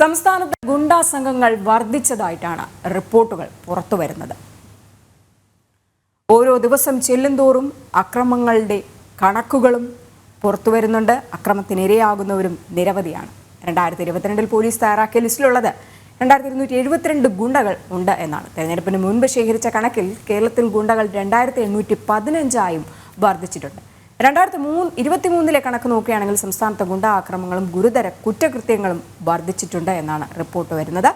സംസ്ഥാനത്ത് ഗുണ്ടാ സംഘങ്ങൾ വർദ്ധിച്ചതായിട്ടാണ് റിപ്പോർട്ടുകൾ പുറത്തുവരുന്നത്. ഓരോ ദിവസം ചെല്ലുന്തോറും അക്രമങ്ങളുടെ കണക്കുകളും പുറത്തുവരുന്നുണ്ട്. അക്രമത്തിനിരയാകുന്നവരും നിരവധിയാണ്. രണ്ടായിരത്തി ഇരുപത്തിരണ്ടിൽ പോലീസ് തയ്യാറാക്കിയ ലിസ്റ്റിലുള്ളത് രണ്ടായിരത്തി ഇരുന്നൂറ്റി എഴുപത്തിരണ്ട് ഗുണ്ടകൾ ഉണ്ട് എന്നാണ്. തെരഞ്ഞെടുപ്പിന് മുൻപ് ശേഖരിച്ച കണക്കിൽ കേരളത്തിൽ ഗുണ്ടകൾ രണ്ടായിരത്തി എണ്ണൂറ്റി പതിനഞ്ചായും വർദ്ധിച്ചിട്ടുണ്ട്. രണ്ടായിരത്തി മൂന്ന് ഇരുപത്തി മൂന്നിലെ കണക്ക് നോക്കുകയാണെങ്കിൽ സംസ്ഥാനത്തെ ഗുണ്ടാ ആക്രമങ്ങളും ഗുരുതര കുറ്റകൃത്യങ്ങളും വർദ്ധിച്ചിട്ടുണ്ട് എന്നാണ് റിപ്പോർട്ട് വരുന്നത്.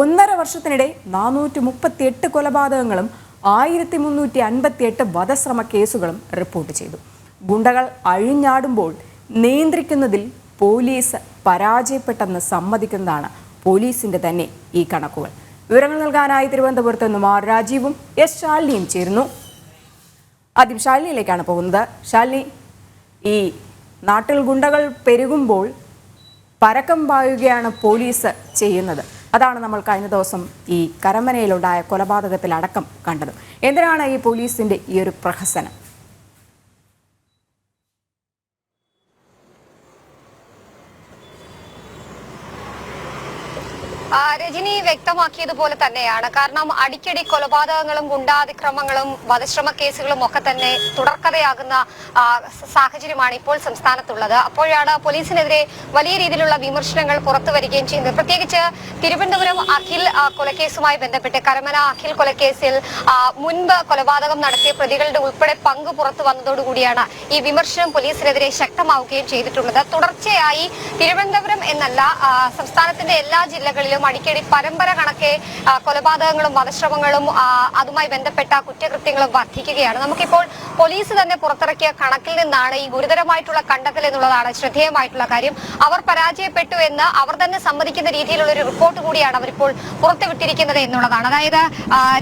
ഒന്നര വർഷത്തിനിടെ നാനൂറ്റി മുപ്പത്തി എട്ട് കൊലപാതകങ്ങളും ആയിരത്തി മുന്നൂറ്റി അൻപത്തി എട്ട് വധശ്രമ കേസുകളും റിപ്പോർട്ട് ചെയ്തു. ഗുണ്ടകൾ അഴിഞ്ഞാടുമ്പോൾ നിയന്ത്രിക്കുന്നതിൽ പോലീസ് പരാജയപ്പെട്ടെന്ന് സമ്മതിക്കുന്നതാണ് പോലീസിന്റെ തന്നെ ഈ കണക്കുകൾ. വിവരങ്ങൾ നൽകാനായി തിരുവനന്തപുരത്ത് നിന്നും ആർ രാജീവും എസ് ശാലിനിയും ചേരുന്നു. ആദ്യം ശാലിനിയിലേക്കാണ് പോകുന്നത്. ശാലിനി ഈ നാട്ടിൽ ഗുണ്ടകൾ പെരുകുമ്പോൾ പരക്കം പായുകയാണ് പോലീസ് ചെയ്യുന്നത്. അതാണ് നമ്മൾ കഴിഞ്ഞ ദിവസം ഈ കരമനയിലുണ്ടായ കൊലപാതകത്തിൽ അടക്കം കണ്ടത്. എന്തിനാണ് ഈ പോലീസിന്റെ ഈ ഒരു പ്രഹസനം ആ, രജനി വ്യക്തമാക്കിയതുപോലെ തന്നെയാണ്. കാരണം അടിക്കടി കൊലപാതകങ്ങളും ഗുണ്ടാതിക്രമങ്ങളും വധശ്രമ കേസുകളും ഒക്കെ തന്നെ തുടർക്കഥയാകുന്ന സാഹചര്യമാണ് ഇപ്പോൾ സംസ്ഥാനത്തുള്ളത്. അപ്പോഴാണ് പോലീസിനെതിരെ വലിയ രീതിയിലുള്ള വിമർശനങ്ങൾ പുറത്തു വരികയും ചെയ്യുന്നത്. പ്രത്യേകിച്ച് തിരുവനന്തപുരം അഖിൽ കൊലക്കേസുമായി ബന്ധപ്പെട്ട് കരമന അഖിൽ കൊലക്കേസിൽ മുൻപ് കൊലപാതകം നടത്തിയ പ്രതികളുടെ ഉൾപ്പെടെ പങ്ക് പുറത്തു വന്നതോടുകൂടിയാണ് ഈ വിമർശനം പോലീസിനെതിരെ ശക്തമാവുകയും ചെയ്തിട്ടുള്ളത്. തുടർച്ചയായി തിരുവനന്തപുരം എന്നല്ല സംസ്ഥാനത്തിന്റെ എല്ലാ ജില്ലകളിലും അടിക്കടി പരമ്പര കണക്കെ കൊലപാതകങ്ങളും വധശ്രമങ്ങളും അതുമായി ബന്ധപ്പെട്ട കുറ്റകൃത്യങ്ങളും വർദ്ധിക്കുകയാണ്. നമുക്കിപ്പോൾ പോലീസ് തന്നെ പുറത്തിറക്കിയ കണക്കിൽ നിന്നാണ് ഈ ഗുരുതരമായിട്ടുള്ള കണ്ടെത്തൽ എന്നുള്ളതാണ് ശ്രദ്ധേയമായിട്ടുള്ള കാര്യം. അവർ പരാജയപ്പെട്ടു എന്ന് അവർ തന്നെ സമ്മതിക്കുന്ന രീതിയിലുള്ള ഒരു റിപ്പോർട്ട് കൂടിയാണ് അവരിപ്പോൾ പുറത്തുവിട്ടിരിക്കുന്നത് എന്നുള്ളതാണ്. അതായത്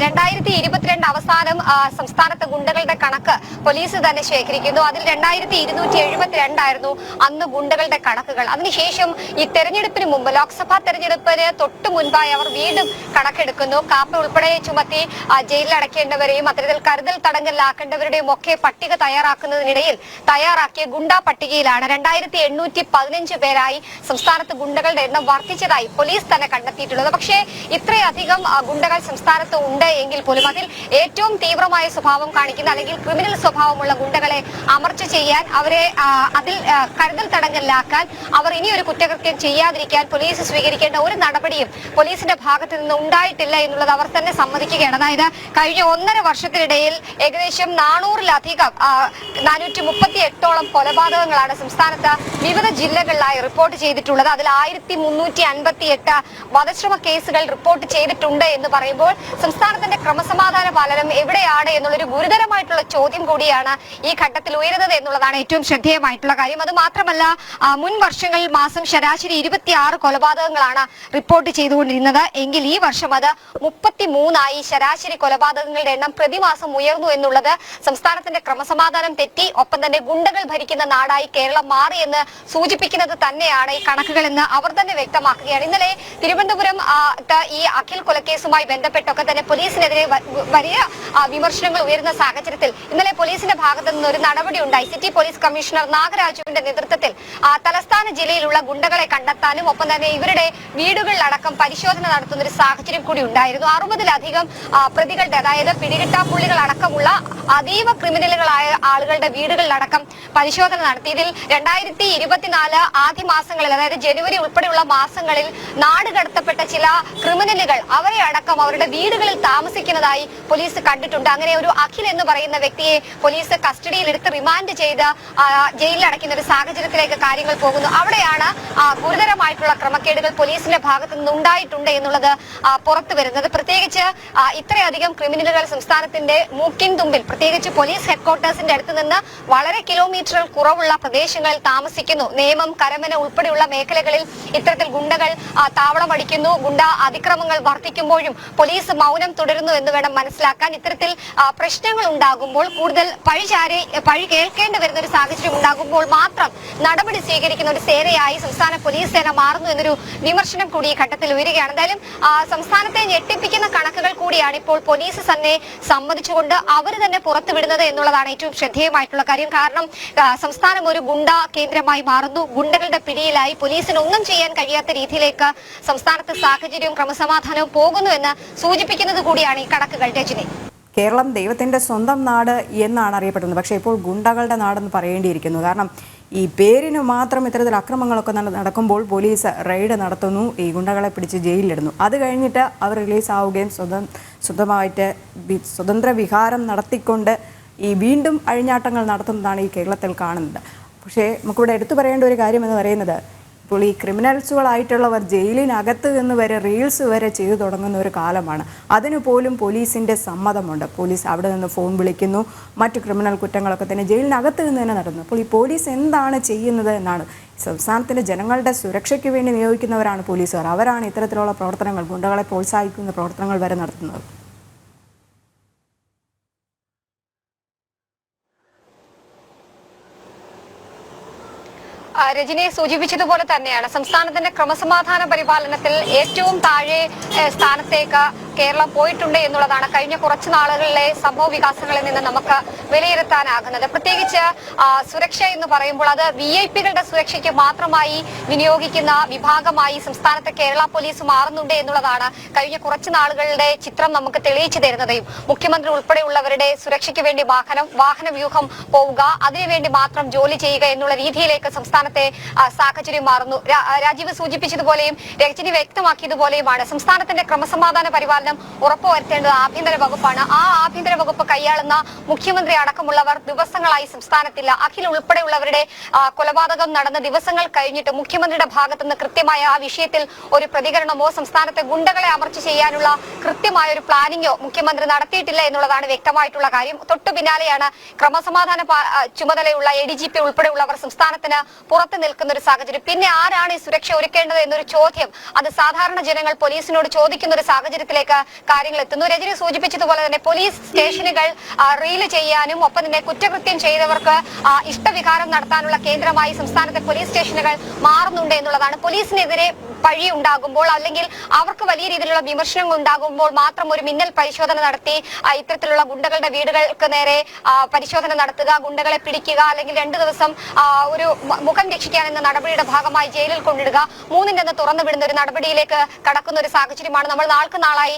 രണ്ടായിരത്തി ഇരുപത്തിരണ്ട് അവസാനം സംസ്ഥാനത്തെ ഗുണ്ടകളുടെ കണക്ക് പോലീസ് തന്നെ ശേഖരിക്കുന്നു. അതിൽ രണ്ടായിരത്തി ഇരുന്നൂറ്റി എഴുപത്തിരണ്ടായിരുന്നു അന്ന് ഗുണ്ടകളുടെ കണക്കുകൾ. അതിനുശേഷം ഈ തെരഞ്ഞെടുപ്പിന് മുമ്പ് ലോക്സഭാ തെരഞ്ഞെടുപ്പിന് തൊട്ടു മുൻപായി അവർ വീണ്ടും കണക്കെടുക്കുന്നു. കാപ്പ ഉൾപ്പെടെ ചുമത്തി അടയ്ക്കേണ്ടവരെയും അത്തരത്തിൽ കരുതൽ തടങ്കലിലാക്കേണ്ടവരുടെയും ഒക്കെ പട്ടിക തയ്യാറാക്കുന്നതിനിടയിൽ തയ്യാറാക്കിയ ഗുണ്ട പട്ടികയിലാണ് രണ്ടായിരത്തി എണ്ണൂറ്റി പതിനഞ്ച് പേരായി സംസ്ഥാനത്ത് ഗുണ്ടകളുടെ എണ്ണം വർദ്ധിച്ചതായി പോലീസ് തന്നെ കണ്ടെത്തിയിട്ടുള്ളത്. പക്ഷേ ഇത്രയധികം ഗുണ്ടകൾ സംസ്ഥാനത്ത് ഉണ്ട് എങ്കിൽ പോലും അതിൽ ഏറ്റവും തീവ്രമായ സ്വഭാവം കാണിക്കുന്ന അല്ലെങ്കിൽ ക്രിമിനൽ സ്വഭാവമുള്ള ഗുണ്ടകളെ അമർച്ച ചെയ്യാൻ അവരെ അതിൽ കരുതൽ തടങ്കലിലാക്കാൻ അവർ ഇനിയൊരു കുറ്റകൃത്യം ചെയ്യാതിരിക്കാൻ പോലീസ് സ്വീകരിക്കേണ്ട ഒരു നടപടിയും പോലീസിന്റെ ഭാഗത്ത് നിന്ന് ഉണ്ടായിട്ടില്ല എന്നുള്ളത് അവർ തന്നെ സമ്മതിക്കുകയാണ്. അതായത് കഴിഞ്ഞ ഒന്നര വർഷത്തിനിടയിൽ ഏകദേശം നാനൂറിലധികം നാനൂറ്റി മുപ്പത്തി എട്ടോളം കൊലപാതകങ്ങളാണ് സംസ്ഥാനത്ത് വിവിധ ജില്ലകളിലായി റിപ്പോർട്ട് ചെയ്തിട്ടുള്ളത്. അതിൽ ആയിരത്തി മുന്നൂറ്റി അൻപത്തി എട്ട് വധശ്രമ കേസുകൾ റിപ്പോർട്ട് ചെയ്തിട്ടുണ്ട് എന്ന് പറയുമ്പോൾ സംസ്ഥാനത്തിന്റെ ക്രമസമാധാന പാലനം എവിടെയാണ് എന്നുള്ളൊരു ഗുരുതരമായിട്ടുള്ള ചോദ്യം കൂടിയാണ് ഈ ഘട്ടത്തിൽ ഉയരുന്നത് എന്നുള്ളതാണ് ഏറ്റവും ശ്രദ്ധേയമായിട്ടുള്ള കാര്യം. അത് മാത്രമല്ല മുൻ വർഷങ്ങളിൽ മാസം ശരാശരി ഇരുപത്തിയാറ് കൊലപാതകങ്ങളാണ് റിപ്പോർട്ട് ചെയ്തുകൊണ്ടിരുന്നത് എങ്കിൽ ഈ വർഷം അത് മുപ്പത്തി മൂന്നായി ശരാശരി കൊലപാതകങ്ങളുടെ എണ്ണം പ്രതിമാസം ഉയർന്നു എന്നുള്ളത് സംസ്ഥാനത്തിന്റെ ക്രമസമാധാനം തെറ്റി ഒപ്പം തന്നെ ഗുണ്ടകൾ ഭരിക്കുന്ന നാടായി കേരളം മാറി എന്ന് സൂചിപ്പിക്കുന്നത് തന്നെയാണ് ഈ കണക്കുകൾ എന്ന് അവർ തന്നെ വ്യക്തമാക്കുകയാണ്. ഇന്നലെ തിരുവനന്തപുരം ഈ അഖിൽ കൊലക്കേസുമായി ബന്ധപ്പെട്ടൊക്കെ തന്നെ പോലീസിനെതിരെ വലിയ വിമർശനങ്ങൾ ഉയരുന്ന സാഹചര്യത്തിൽ ഇന്നലെ പോലീസിന്റെ ഭാഗത്ത് നിന്ന് ഒരു നടപടി ഉണ്ടായി. സിറ്റി പോലീസ് കമ്മീഷണർ നാഗരാജുവിന്റെ നേതൃത്വത്തിൽ തലസ്ഥാന ജില്ലയിലുള്ള ഗുണ്ടകളെ കണ്ടെത്താനും ഒപ്പം തന്നെ ഇവരുടെ വീടുകളിലടക്കം പരിശോധന നടത്തുന്ന ഒരു സാഹചര്യം കൂടി ഉണ്ടായിരുന്നു. അറുപതിലധികം പ്രതികളുടെ അതായത് പിടികിട്ടാപ്പുള്ളികൾ അടക്കമുള്ള അതീവ ക്രിമിനലുകളായ ആളുകളുടെ വീടുകളിലടക്കം പരിശോധന നടത്തി. ഇതിൽ രണ്ടായിരത്തി ഇരുപത്തിനാല് ആദ്യ മാസങ്ങളിൽ അതായത് ജനുവരി ഉൾപ്പെടെയുള്ള മാസങ്ങളിൽ നാട് കടത്തപ്പെട്ട ചില ക്രിമിനലുകൾ അവരെ അടക്കം അവരുടെ വീടുകളിൽ താമസിക്കുന്നതായി പോലീസ് കണ്ടിട്ടുണ്ട്. അങ്ങനെ ഒരു അഖിൽ എന്ന് പറയുന്ന വ്യക്തിയെ പോലീസ് കസ്റ്റഡിയിൽ എടുത്ത് റിമാൻഡ് ചെയ്ത് ജയിലിൽ അടയ്ക്കുന്ന ഒരു സാഹചര്യത്തിലേക്ക് കാര്യങ്ങൾ പോകുന്നു. അവിടെയാണ് ഗുരുതരമായിട്ടുള്ള ക്രമക്കേടുകൾ പോലീസിന്റെ ഭാഗത്തു നിന്ന് ഉണ്ടായിട്ടുണ്ട് എന്നുള്ളത് പുറത്തു വരുന്നത്. പ്രത്യേകിച്ച് ഇത്രയധികം ക്രിമിനലുകൾ സംസ്ഥാനത്തിന്റെ മൂക്കിൻ തുമ്പിൽ പ്രത്യേകിച്ച് പോലീസ് ഹെഡ്ക്വാർട്ടേഴ്സിന്റെ അടുത്ത് നിന്ന് വളരെ കിലോമീറ്ററുകൾ കുറവുള്ള പ്രദേശങ്ങളിൽ താമസിക്കുന്നു. നിയമം കരമന ഉൾപ്പെടെയുള്ള മേഖലകളിൽ ഇത്തരത്തിൽ ഗുണ്ടകൾ താവളമടിക്കുന്നു ഗുണ്ട അതിക്രമങ്ങൾ വർദ്ധിക്കുമ്പോഴും പോലീസ് മൗനം തുടരുന്നു എന്ന് വേണം മനസ്സിലാക്കാൻ. ഇത്തരത്തിൽ പ്രശ്നങ്ങൾ ഉണ്ടാകുമ്പോൾ കൂടുതൽ പഴിചാരി പഴി കേൾക്കേണ്ടി വരുന്ന ഒരു സാഹചര്യം ഉണ്ടാകുമ്പോൾ മാത്രം നടപടി സ്വീകരിക്കുന്ന ഒരു സേനയായി സംസ്ഥാന പോലീസ് സേന മാറുന്നു എന്നൊരു വിമർശനം കൂടി ഈ ഘട്ടത്തിൽ ഘട്ടത്തിൽ ഉയരുകയാണ് എന്തായാലും സംസ്ഥാനത്തെ ഞെട്ടിപ്പിക്കുന്ന കണക്കുകൾ കൂടിയാണ് ഇപ്പോൾ പോലീസ് തന്നെ സമ്മതിച്ചുകൊണ്ട് അവർ തന്നെ പുറത്തുവിടുന്നത് എന്നുള്ളതാണ് ഏറ്റവും ശ്രദ്ധേയമായിട്ടുള്ള കാര്യം. കാരണം സംസ്ഥാനം ഒരു ഗുണ്ട കേന്ദ്രമായി മാറുന്നു. ഗുണ്ടകളുടെ പിടിയിലായി പോലീസിന് ഒന്നും ചെയ്യാൻ കഴിയാത്ത രീതിയിലേക്ക് സംസ്ഥാനത്ത് സാഹചര്യവും ക്രമസമാധാനവും പോകുന്നുവെന്ന് സൂചിപ്പിക്കുന്നത് കൂടിയാണ് ഈ കണക്കുകൾ. രജനി. കേരളം ദൈവത്തിന്റെ സ്വന്തം നാട് എന്നാണ് അറിയപ്പെടുന്നത്. പക്ഷേ ഇപ്പോൾ ഗുണ്ടകളുടെ നാടെന്ന് പറയേണ്ടിയിരിക്കുന്നു. കാരണം ഈ പേരിന് മാത്രം ഇത്തരത്തിൽ അക്രമങ്ങളൊക്കെ നട- നടക്കുമ്പോൾ പോലീസ് റെയ്ഡ് നടത്തുന്നു ഈ ഗുണ്ടകളെ പിടിച്ച് ജയിലിലിടുന്നു. അത് കഴിഞ്ഞിട്ട് അവർ റിലീസ് ആവുകയും സ്വന്തം സ്വന്തമായിട്ട് സ്വതന്ത്ര വിഹാരം നടത്തിക്കൊണ്ട് ഈ വീണ്ടും അഴിഞ്ഞാട്ടങ്ങൾ നടത്തുന്നതാണ് ഈ കേരളത്തിൽ കാണുന്നത്. പക്ഷേ നമുക്കിവിടെ എടുത്തു പറയേണ്ട ഒരു കാര്യം എന്ന് പറയുന്നത് ഇപ്പോൾ ഈ ക്രിമിനൽസുകളായിട്ടുള്ളവർ ജയിലിനകത്ത് നിന്ന് വരെ റീൽസ് വരെ ചെയ്തു തുടങ്ങുന്ന ഒരു കാലമാണ്. അതിനു പോലും പോലീസിന്റെ സമ്മതമുണ്ട്. പോലീസ് അവിടെ നിന്ന് ഫോൺ വിളിക്കുന്നു. മറ്റു ക്രിമിനൽ കുറ്റങ്ങളൊക്കെ തന്നെ ജയിലിനകത്ത് നിന്ന് തന്നെ നടന്നു. അപ്പോൾ ഈ പോലീസ് എന്താണ് ചെയ്യുന്നത് എന്നാണ്. സംസ്ഥാനത്തിന്റെ ജനങ്ങളുടെ സുരക്ഷയ്ക്ക് വേണ്ടി നിയോഗിക്കുന്നവരാണ് പോലീസുകാർ. അവരാണ് ഇത്തരത്തിലുള്ള പ്രവർത്തനങ്ങൾ ഗുണ്ടകളെ പ്രോത്സാഹിക്കുന്ന പ്രവർത്തനങ്ങൾ വരെ നടത്തുന്നത്. രജനി സൂചിപ്പിച്ചതുപോലെ തന്നെയാണ് സംസ്ഥാനത്തിന്റെ ക്രമസമാധാന പരിപാലനത്തിൽ ഏറ്റവും താഴെ സ്ഥാനത്തേക്ക് കേരളം പോയിട്ടുണ്ട് എന്നുള്ളതാണ് കഴിഞ്ഞ കുറച്ച് നാളുകളിലെ സംഭവ വികാസങ്ങളിൽ നിന്ന് നമുക്ക് വിലയിരുത്താനാകുന്നത്. പ്രത്യേകിച്ച് സുരക്ഷ എന്ന് പറയുമ്പോൾ അത് വി ഐ പികളുടെ സുരക്ഷയ്ക്ക് മാത്രമായി വിനിയോഗിക്കുന്ന വിഭാഗമായി സംസ്ഥാനത്തെ കേരള പോലീസ് മാറുന്നുണ്ട് എന്നുള്ളതാണ് കഴിഞ്ഞ കുറച്ച് നാളുകളുടെ ചിത്രം നമുക്ക് തെളിയിച്ചു തരുന്നതും. മുഖ്യമന്ത്രി ഉൾപ്പെടെയുള്ളവരുടെ സുരക്ഷയ്ക്ക് വേണ്ടി വാഹനം വാഹന വ്യൂഹം പോവുക അതിനുവേണ്ടി മാത്രം ജോലി ചെയ്യുക എന്നുള്ള രീതിയിലേക്ക് സംസ്ഥാനത്തെ സാഹചര്യം മാറുന്നു. രാജീവ് സൂചിപ്പിച്ചതുപോലെയും രജനി വ്യക്തമാക്കിയതുപോലെയുമാണ്. സംസ്ഥാനത്തിന്റെ ക്രമസമാധാന പരിപാലനം ഉറപ്പുവരുത്തേണ്ടത് ആഭ്യന്തര വകുപ്പാണ്. ആ ആഭ്യന്തര വകുപ്പ് കൈയാളുന്ന മുഖ്യമന്ത്രി അടക്കമുള്ളവർ ദിവസങ്ങളായി സംസ്ഥാനത്തില്ല. അഖിൽ ഉൾപ്പെടെയുള്ളവരുടെ കൊലപാതകം നടന്ന ദിവസങ്ങൾ കഴിഞ്ഞിട്ട് മുഖ്യമന്ത്രിയുടെ ഭാഗത്തു നിന്ന് കൃത്യമായ ആ വിഷയത്തിൽ ഒരു പ്രതികരണമോ സംസ്ഥാനത്തെ ഗുണ്ടകളെ അമർച്ച ചെയ്യാനുള്ള കൃത്യമായ ഒരു പ്ലാനിങ്ങോ മുഖ്യമന്ത്രി നടത്തിയിട്ടില്ല എന്നുള്ളതാണ് വ്യക്തമായിട്ടുള്ള കാര്യം. തൊട്ടു പിന്നാലെയാണ് ക്രമസമാധാന ചുമതലയുള്ള എ ഡി ജി പി ഉൾപ്പെടെയുള്ളവർ സംസ്ഥാനത്തിന് പുറത്തു നിൽക്കുന്ന ഒരു സാഹചര്യം. പിന്നെ ആരാണ് ഈ സുരക്ഷ ഒരുക്കേണ്ടത് എന്നൊരു ചോദ്യം. അത് സാധാരണ ജനങ്ങൾ പോലീസിനോട് ചോദിക്കുന്ന ഒരു സാഹചര്യത്തിലേക്ക് കാര്യങ്ങൾ എത്തുന്നു. രജനി സൂചിപ്പിച്ചതുപോലെ തന്നെ പോലീസ് സ്റ്റേഷനുകൾ റീൽ ചെയ്യാനും ഒപ്പം തന്നെ കുറ്റകൃത്യം ചെയ്തവർക്ക് ഇഷ്ടവികാരം നടത്താനുള്ള കേന്ദ്രമായി സംസ്ഥാനത്തെ പോലീസ് സ്റ്റേഷനുകൾ മാറുന്നുണ്ട് എന്നുള്ളതാണ്. പോലീസിനെതിരെ പഴി ഉണ്ടാകുമ്പോൾ അല്ലെങ്കിൽ അവർക്ക് വലിയ രീതിയിലുള്ള വിമർശനങ്ങൾ ഉണ്ടാകുമ്പോൾ മാത്രം ഒരു മിന്നൽ പരിശോധന നടത്തി ഇത്തരത്തിലുള്ള ഗുണ്ടകളുടെ വീടുകൾക്ക് നേരെ പരിശോധന നടത്തുക ഗുണ്ടകളെ പിടിക്കുക അല്ലെങ്കിൽ രണ്ടു ദിവസം ഒരു മുഖം രക്ഷിക്കാൻ എന്ന നടപടിയുടെ ഭാഗമായി ജയിലിൽ കൊണ്ടിടുക മൂന്നിന്റെ നിന്ന് തുറന്നു വിടുന്ന ഒരു നടപടിയിലേക്ക് കടക്കുന്ന ഒരു സാഹചര്യമാണ് നമ്മൾ നാൾക്ക് നാളായി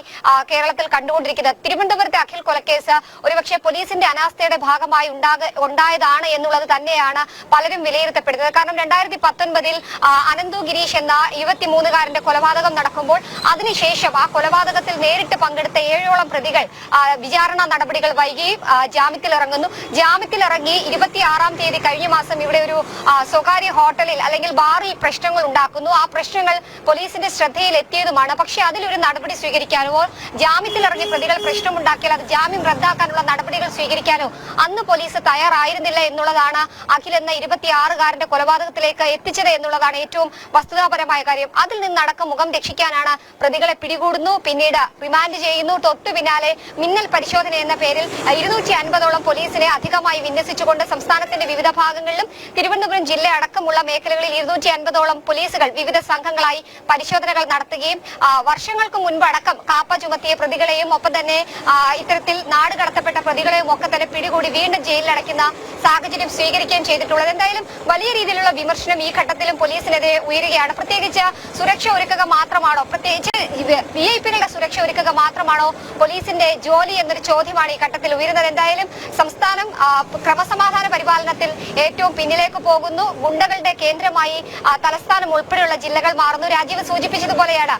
കേരളത്തിൽ കണ്ടുകൊണ്ടിരിക്കുന്നത്. തിരുവനന്തപുരത്തെ അഖിൽ കൊലക്കേസ് ഒരുപക്ഷെ പോലീസിന്റെ അനാസ്ഥയുടെ ഭാഗമായി ഉണ്ടായതാണ് എന്നുള്ളത് തന്നെയാണ് പലരും വിലയിരുത്തപ്പെടുന്നത്. കാരണം രണ്ടായിരത്തി പത്തൊൻപതിൽ അനന്തു ഗിരീഷ് എന്ന ഇരുപത്തിമൂന്നുകാരന്റെ കൊലപാതകം നടക്കുമ്പോൾ അതിനുശേഷം ആ കൊലപാതകത്തിൽ നേരിട്ട് പങ്കെടുത്ത ഏഴോളം പ്രതികൾ വിചാരണ നടപടികൾ വൈകി ഇറങ്ങുന്നു ജാമ്യത്തിൽ ഇറങ്ങി ഇരുപത്തിയാറാം തീയതി കഴിഞ്ഞ മാസം ഇവിടെ ഒരു സ്വകാര്യ ഹോട്ടലിൽ അല്ലെങ്കിൽ ബാറിൽ പ്രശ്നങ്ങൾ ഉണ്ടാക്കുന്നു. ആ പ്രശ്നങ്ങൾ പോലീസിന്റെ ശ്രദ്ധയിൽ എത്തിയതുമാണ് പക്ഷെ അതിലൊരു നടപടി സ്വീകരിക്കാനോ ജാമ്യത്തിൽ ഇറങ്ങിയ പ്രതികൾ പ്രശ്നമുണ്ടാക്കിയാൽ അത് ജാമ്യം റദ്ദാക്കാനുള്ള നടപടികൾ സ്വീകരിക്കാനോ അന്ന് പോലീസ് തയ്യാറായിരുന്നില്ല എന്നുള്ളതാണ് അഖിൽ എന്ന ഇരുപത്തിയാറുകാരന്റെ കൊലപാതകത്തിലേക്ക് എത്തിച്ചത് എന്നുള്ളതാണ് ഏറ്റവും വസ്തുതാപരമായ കാര്യം. അതിൽ നിന്നടക്കം മുഖം രക്ഷിക്കാനാണ് പ്രതികളെ പിടികൂടുന്നു. പിന്നീട് റിമാൻഡ് ചെയ്യുന്നു. തൊട്ടു പിന്നാലെ മിന്നൽ പരിശോധന എന്ന പേരിൽ ഇരുന്നൂറ്റി അൻപതോളം പോലീസിനെ അധികമായി വിന്യസിച്ചുകൊണ്ട് സംസ്ഥാനത്തിന്റെ വിവിധ ഭാഗങ്ങളിലും തിരുവനന്തപുരം ജില്ല അടക്കമുള്ള മേഖലകളിൽ ഇരുന്നൂറ്റി അൻപതോളം പോലീസുകൾ വിവിധ സംഘങ്ങളായി പരിശോധനകൾ നടത്തുകയും വർഷങ്ങൾക്ക് മുൻപ് അടക്കം കാപ്പ ചുമത്തിയ പ്രതികളെയും ഒപ്പം തന്നെ ഇത്തരത്തിൽ നാട് കടത്തപ്പെട്ട പ്രതികളെയും ഒക്കെ തന്നെ പിടികൂടി വീണ്ടും ജയിലിൽ അടയ്ക്കുന്ന സാഹചര്യം സ്വീകരിക്കുകയും ചെയ്തിട്ടുള്ളത്. എന്തായാലും വലിയ രീതിയിലുള്ള വിമർശനം ഈ ഘട്ടത്തിലും പോലീസിനെതിരെ ഉയരുകയാണ്. പ്രത്യേകിച്ച് സുരക്ഷ ഒരുക്കുക മാത്രമാണോ? പ്രത്യേകിച്ച് വി ഐ പികളുടെ സുരക്ഷ ഒരുക്കുക മാത്രമാണോ? പോലീസിന്റെ ജോലി എന്നൊരു ചോദ്യമാണ് ഈ ഘട്ടത്തിൽ ഉയരുന്നത്. എന്തായാലും സംസ്ഥാനം ക്രമസമാധാന പരിപാലനത്തിൽ ഏറ്റവും പിന്നിലേക്ക് പോകുന്നു. ഗുണ്ടകളുടെ കേന്ദ്രമായി തലസ്ഥാനം ഉൾപ്പെടെയുള്ള ജില്ലകൾ മാറുന്നു. രാജീവ് സൂചിപ്പിച്ചതുപോലെയാണ്.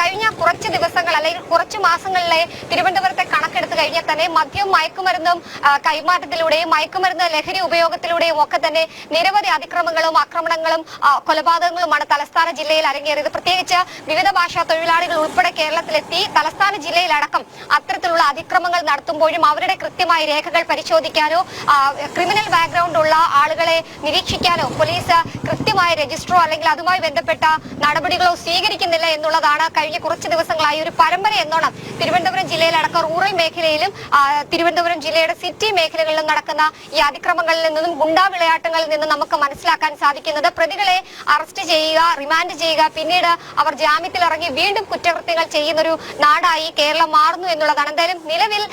കഴിഞ്ഞ കുറച്ച് ദിവസങ്ങൾ അല്ലെങ്കിൽ കുറച്ച് മാസങ്ങളിലെ തിരുവനന്തപുരത്തെ കണക്കെടുത്ത് കഴിഞ്ഞാൽ തന്നെ മദ്യം മയക്കുമരുന്നും കൈമാറ്റത്തിലൂടെയും മയക്കുമരുന്ന് ലഹരി ഉപയോഗത്തിലൂടെയും ഒക്കെ തന്നെ നിരവധി അതിക്രമങ്ങളും ആക്രമണങ്ങളും കൊലപാതകങ്ങളുമാണ് തലസ്ഥാന ജില്ലയിൽ അരങ്ങേറിയത് പ്രത്യേകിച്ച് വിവിധ ഭാഷാ തൊഴിലാളികൾ ഉൾപ്പെടെ കേരളത്തിലെത്തി തലസ്ഥാന ജില്ലയിലടക്കം അത്തരത്തിലുള്ള അതിക്രമങ്ങൾ നടത്തുമ്പോഴും അവരുടെ കൃത്യമായ രേഖകൾ പരിശോധിക്കാനോ ക്രിമിനൽ ബാക്ക്ഗ്രൗണ്ട് ഉള്ള ആളുകളെ നിരീക്ഷിക്കാനോ പോലീസ് കൃത്യമായ രജിസ്റ്ററോ അല്ലെങ്കിൽ അതുമായി ബന്ധപ്പെട്ട നടപടികളോ സ്വീകരിക്കുന്നില്ല എന്നുള്ളതാണ് കഴിഞ്ഞ കുറച്ച് ദിവസങ്ങളായി ഒരു പരമ്പര എന്നോണം. തിരുവനന്തപുരം ജില്ലയിലടക്കം റൂറൽ മേഖലയിലും തിരുവനന്തപുരം ജില്ലയുടെ സിറ്റി മേഖലകളിലും നടക്കുന്ന ഈ അതിക്രമങ്ങളിൽ നിന്നും ഗുണ്ടാവിളയാട്ടങ്ങളിൽ നിന്നും നമുക്ക് മനസ്സിലാക്കാൻ സാധിക്കുന്നത് പ്രതികളെ അറസ്റ്റ് ചെയ്യുക റിമാൻഡ് ചെയ്യുക. പിന്നീട് അവർ ജാമ്യത്തിൽ ഇറങ്ങി വീണ്ടും കുറ്റകൃത്യങ്ങൾ ചെയ്യുന്നൊരു നാടായി കേരളം മാറുന്നു എന്നുള്ളതാണ്. എന്തായാലും നിലവിൽ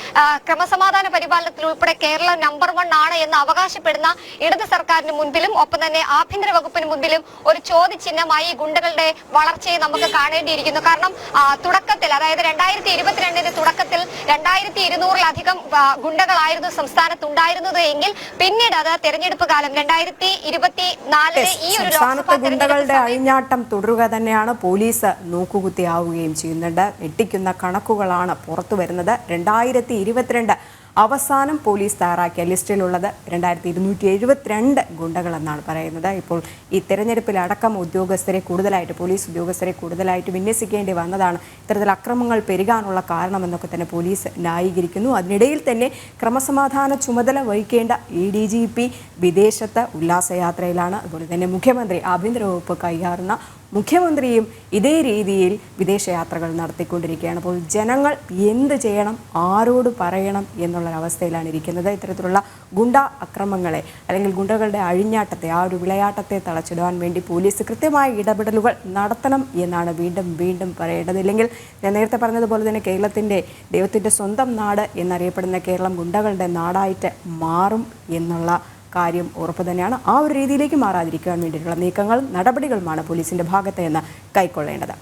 ക്രമസമാധാന പരിപാലനത്തിൽ ഉൾപ്പെടെ കേരളം നമ്പർ വൺ ആണ് എന്ന് അവകാശപ്പെടുന്ന ഇടത് സർക്കാരിന് മുൻപിലും ഒപ്പം തന്നെ ആഭ്യന്തര വകുപ്പിന് മുമ്പിലും ഒരു ചോദ്യചിഹ്നമായി ഈ ഗുണ്ടകളുടെ വളർച്ചയെ നമുക്ക് കാണേണ്ടിയിരിക്കുന്നു. കാരണം തുടക്കത്തിൽ അതായത് രണ്ടായിരത്തി ഇരുപത്തിരണ്ടിന്റെ തുടക്കത്തിൽ രണ്ടായിരത്തി ഇരുന്നൂറിലധികം ഗുണ്ടകളായിരുന്നു സംസ്ഥാനത്ത് ഉണ്ടായിരുന്നത് എങ്കിൽ പിന്നീട് അത് തെരഞ്ഞെടുപ്പ് കാലം രണ്ടായിരത്തി ഇരുപത്തി നാലിലെ ഈ ഒരു സംസ്ഥാനത്ത് ഗുണ്ടകളുടെ അഴിഞ്ഞാട്ടം തുടരുക തന്നെയാണ് പോലീസ് നോക്കുകുത്തിയാവുകയും ചെയ്യുന്നുണ്ട്. ഞെട്ടിക്കുന്ന കണക്കുകളാണ് പുറത്തു വരുന്നത് രണ്ടായിരത്തി ഇരുപത്തിരണ്ട് അവസാനം പോലീസ് തയ്യാറാക്കിയ ലിസ്റ്റിലുള്ളത് രണ്ടായിരത്തി ഇരുന്നൂറ്റി എഴുപത്തിരണ്ട് ഗുണ്ടകളെന്നാണ് പറയുന്നത്. ഇപ്പോൾ ഈ തെരഞ്ഞെടുപ്പിലടക്കം ഉദ്യോഗസ്ഥരെ കൂടുതലായിട്ട് പോലീസ് ഉദ്യോഗസ്ഥരെ കൂടുതലായിട്ട് വിന്യസിക്കേണ്ടി വന്നതാണ്. ഇത്തരത്തിൽ അക്രമങ്ങൾ പെരുകാനുള്ള കാരണമെന്നൊക്കെ തന്നെ പോലീസ് ന്യായീകരിക്കുന്നു. അതിനിടയിൽ തന്നെ ക്രമസമാധാന ചുമതല വഹിക്കേണ്ട എ ഡി ജി പി വിദേശത്ത് ഉല്ലാസയാത്രയിലാണ്. അതുപോലെ തന്നെ മുഖ്യമന്ത്രി ആഭ്യന്തര വകുപ്പ് കൈയാറുന്ന മുഖ്യമന്ത്രിയും ഇതേ രീതിയിൽ വിദേശയാത്രകൾ നടത്തിക്കൊണ്ടിരിക്കുകയാണ്. അപ്പോൾ ജനങ്ങൾ എന്ത് ചെയ്യണം? ആരോട് പറയണം? എന്നുള്ളൊരവസ്ഥയിലാണ് ഇരിക്കുന്നത്. ഇത്തരത്തിലുള്ള ഗുണ്ട അക്രമങ്ങളെ അല്ലെങ്കിൽ ഗുണ്ടകളുടെ അഴിഞ്ഞാട്ടത്തെ ആ ഒരു വിളയാട്ടത്തെ തളച്ചിടുവാൻ വേണ്ടി പോലീസ് കൃത്യമായ ഇടപെടലുകൾ നടത്തണം എന്നാണ് വീണ്ടും വീണ്ടും പറയേണ്ടത്. ഇല്ലെങ്കിൽ ഞാൻ നേരത്തെ പറഞ്ഞതുപോലെ തന്നെ കേരളത്തിന്റെ ദൈവത്തിന്റെ സ്വന്തം നാട് എന്നറിയപ്പെടുന്ന കേരളം ഗുണ്ടകളുടെ നാടായിട്ട് മാറും എന്നുള്ള കാര്യം ഉറപ്പ് തന്നെയാണ്. ആ ഒരു രീതിയിലേക്ക് മാറാതിരിക്കാൻ വേണ്ടിയിട്ടുള്ള നീക്കങ്ങളും നടപടികളുമാണ് പോലീസിന്റെ ഭാഗത്ത് നിന്ന് കൈക്കൊള്ളേണ്ടത്.